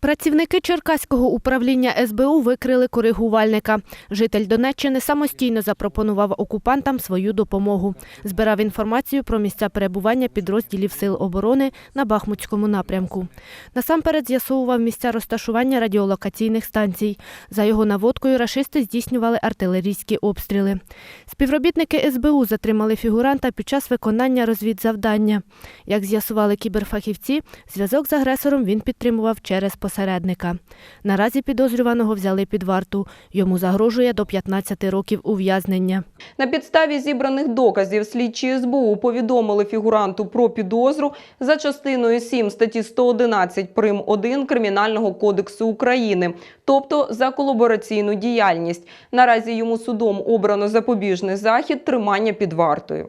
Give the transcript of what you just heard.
Працівники Черкаського управління СБУ викрили коригувальника. Житель Донеччини самостійно запропонував окупантам свою допомогу. Збирав інформацію про місця перебування підрозділів Сил оборони на Бахмутському напрямку. Насамперед з'ясовував місця розташування радіолокаційних станцій. За його наводкою рашисти здійснювали артилерійські обстріли. Співробітники СБУ затримали фігуранта під час виконання розвідзавдання. Як з'ясували кіберфахівці, зв'язок з агресором він підтримував через посередника. Наразі підозрюваного взяли під варту. Йому загрожує до 15 років ув'язнення. На підставі зібраних доказів слідчі СБУ повідомили фігуранту про підозру за частиною 7 статті 111 прим. 1 Кримінального кодексу України, тобто за колабораційну діяльність. Наразі йому судом обрано запобіжний захід тримання під вартою.